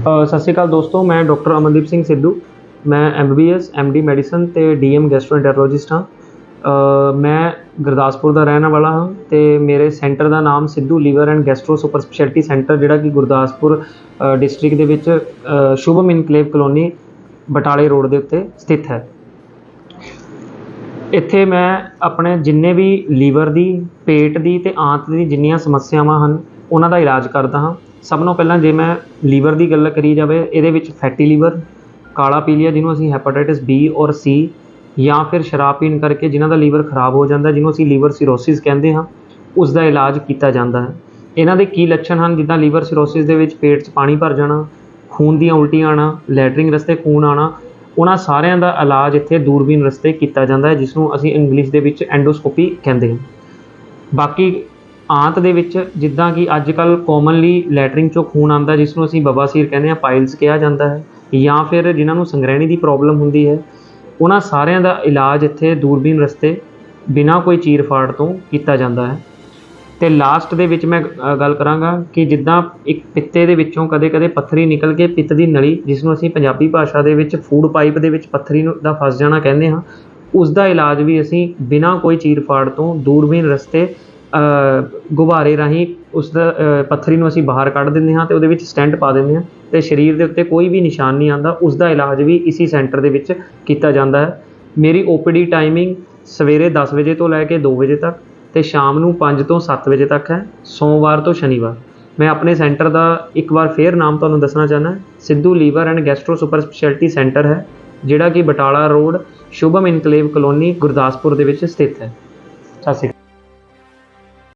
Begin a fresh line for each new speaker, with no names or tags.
ਸਤਿ ਸ਼੍ਰੀ ਅਕਾਲ ਦੋਸਤੋ, ਮੈਂ ਡਾਕਟਰ ਅਮਨਦੀਪ ਸਿੰਘ ਸਿੱਧੂ। ਮੈਂ ਐਮਬੀਬੀਐਸ ਐਮਡੀ ਮੈਡੀਸਨ ਤੇ ਡੀਐਮ ਗੈਸਟ੍ਰੋਐਂਟਰੋਲੋਜਿਸਟ ਹਾਂ। ਮੈਂ ਗੁਰਦਾਸਪੁਰ ਦਾ ਰਹਿਣ ਵਾਲਾ ਹਾਂ ਤੇ ਮੇਰੇ ਸੈਂਟਰ ਦਾ ਨਾਮ Sidhu liver and gastro super speciality centre, ਜਿਹੜਾ ਕਿ ਗੁਰਦਾਸਪੁਰ ਡਿਸਟ੍ਰਿਕਟ ਦੇ ਵਿੱਚ ਸ਼ੁਭਮ ਇਨਕਲੇਵ ਕਲੋਨੀ, ਬਟਾਲੇ ਰੋਡ ਦੇ ਉੱਤੇ ਸਥਿਤ ਹੈ। ਇੱਥੇ ਮੈਂ ਆਪਣੇ ਜਿੰਨੇ ਵੀ ਲੀਵਰ ਦੀ, ਪੇਟ ਦੀ ਤੇ ਆਂਤ ਦੀ ਜਿੰਨੀਆਂ ਸਮੱਸਿਆਵਾਂ ਹਨ, ਉਹਨਾਂ ਦਾ ਇਲਾਜ ਕਰਦਾ ਹਾਂ। ਸਭ ਤੋਂ ਪਹਿਲਾਂ ਜੇ ਮੈਂ ਲੀਵਰ ਦੀ ਗੱਲ ਕਰੀ ਜਾਵੇ, ਇਹਦੇ ਵਿੱਚ ਫੈਟੀ ਲੀਵਰ, ਕਾਲਾ ਪੀਲੀਆ, ਜਿਹਨੂੰ ਅਸੀਂ ਹੈਪਾਟਾਈਟਿਸ ਬੀ ਔਰ ਸੀ ਜਾਂ ਫਿਰ ਸ਼ਰਾਬ ਪੀਣ ਕਰਕੇ ਜਿਨ੍ਹਾਂ ਦਾ ਲੀਵਰ ਖਰਾਬ ਹੋ ਜਾਂਦਾ, ਜਿਹਨੂੰ ਅਸੀਂ ਲੀਵਰ ਸਿਰੋਸਿਸ ਕਹਿੰਦੇ ਹਾਂ ਉਸ ਦਾ ਇਲਾਜ ਕੀਤਾ ਜਾਂਦਾ ਹੈ। ਇਹਨਾਂ ਦੇ ਕੀ ਲੱਛਣ ਹਨ? ਜਿੱਦਾਂ ਲੀਵਰ ਸਿਰੋਸਿਸ ਦੇ ਵਿੱਚ ਪੇਟ 'ਚ ਪਾਣੀ ਭਰ ਜਾਣਾ, ਖੂਨ ਦੀਆਂ ਉਲਟੀਆਂ ਆਉਣਾ, ਲੈਟਰਿੰਗ ਰਸਤੇ ਖੂਨ ਆਉਣਾ, ਉਹਨਾਂ ਸਾਰਿਆਂ ਦਾ ਇਲਾਜ ਇੱਥੇ ਦੂਰਬੀਨ ਰਸਤੇ ਕੀਤਾ ਜਾਂਦਾ ਹੈ, ਜਿਸ ਨੂੰ ਅਸੀਂ ਇੰਗਲਿਸ਼ ਦੇ ਵਿੱਚ ਐਂਡੋਸਕੋਪੀ ਕਹਿੰਦੇ ਹਾਂ। ਬਾਕੀ ਆਂਤ ਦੇ ਵਿੱਚ ਜਿੱਦਾਂ ਕਿ ਅੱਜ ਕੱਲ ਕਾਮਨਲੀ ਲੈਟਰਿੰਗ ਚੋਂ ਖੂਨ ਆਉਂਦਾ ਜਿਸ ਨੂੰ ਅਸੀਂ ਬਵਾਸੀਰ ਕਹਿੰਦੇ ਹਾਂ ਪਾਈਲਸ ਕਿਹਾ ਜਾਂਦਾ ਹੈ, ਜਾਂ ਫਿਰ ਜਿਨ੍ਹਾਂ ਨੂੰ ਸੰਗ੍ਰਹਿਣੀ ਦੀ ਪ੍ਰੋਬਲਮ ਹੁੰਦੀ ਹੈ, ਉਹਨਾਂ ਸਾਰਿਆਂ ਦਾ ਇਲਾਜ ਇੱਥੇ ਦੂਰਬੀਨ ਰਸਤੇ ਬਿਨਾਂ ਕੋਈ ਚੀਰ ਫਾੜ ਤੋਂ ਕੀਤਾ ਜਾਂਦਾ ਹੈ। ਤੇ ਲਾਸਟ ਦੇ ਵਿੱਚ ਮੈਂ ਗੱਲ ਕਰਾਂਗਾ ਕਿ ਜਿੱਦਾਂ ਇੱਕ ਪਿੱਤੇ ਦੇ ਵਿੱਚੋਂ ਕਦੇ-ਕਦੇ ਪੱਥਰੀ ਨਿਕਲ ਕੇ ਪਿੱਤ ਦੀ ਨਲੀ ਜਿਸ ਨੂੰ ਅਸੀਂ ਪੰਜਾਬੀ ਭਾਸ਼ਾ ਦੇ ਵਿੱਚ ਫੂਡ ਪਾਈਪ ਦੇ ਵਿੱਚ ਪੱਥਰੀ ਨੂੰ ਦਾ ਫਸ ਜਾਣਾ ਕਹਿੰਦੇ ਹਾਂ ਉਸ ਦਾ ਇਲਾਜ ਵੀ ਅਸੀਂ ਬਿਨਾਂ ਕੋਈ ਚੀਰ ਫਾੜ ਤੋਂ ਦੂਰਬੀਨ ਰਸਤੇ ਗੁਬਾਰੇ ਰਾਹੀਂ ਉਸ ਦਾ ਪੱਥਰੀ ਨੂੰ ਅਸੀਂ ਬਾਹਰ ਕੱਢ ਦਿੰਦੇ ਹਾਂ ਅਤੇ ਉਹਦੇ ਵਿੱਚ ਸਟੈਂਟ ਪਾ ਦਿੰਦੇ ਹਾਂ ਅਤੇ ਸਰੀਰ ਦੇ ਉੱਤੇ ਕੋਈ ਵੀ ਨਿਸ਼ਾਨ ਨਹੀਂ ਆਉਂਦਾ, ਉਸ ਦਾ ਇਲਾਜ ਵੀ ਇਸੀ ਸੈਂਟਰ ਦੇ ਵਿੱਚ ਕੀਤਾ ਜਾਂਦਾ ਹੈ। ਮੇਰੀ ਓ ਪੀ ਡੀ ਟਾਈਮਿੰਗ ਸਵੇਰੇ ਦਸ ਵਜੇ ਤੋਂ ਲੈ ਕੇ ਦੋ ਵਜੇ ਤੱਕ ਅਤੇ ਸ਼ਾਮ ਨੂੰ ਪੰਜ ਤੋਂ ਸੱਤ ਵਜੇ ਤੱਕ ਹੈ, ਸੋਮਵਾਰ ਤੋਂ ਸ਼ਨੀਵਾਰ। ਮੈਂ ਆਪਣੇ ਸੈਂਟਰ ਦਾ ਇੱਕ ਵਾਰ ਫੇਰ ਨਾਮ ਤੁਹਾਨੂੰ ਦੱਸਣਾ ਚਾਹੁੰਦਾ Sidhu liver and gastro super speciality centre ਹੈ, ਜਿਹੜਾ ਕਿ Batala road, Shubham enclave colony, Gurdaspur ਦੇ ਵਿੱਚ ਸਥਿਤ ਹੈ। ਸਤਿ ਸ਼੍ਰੀ ਅਕਾਲ।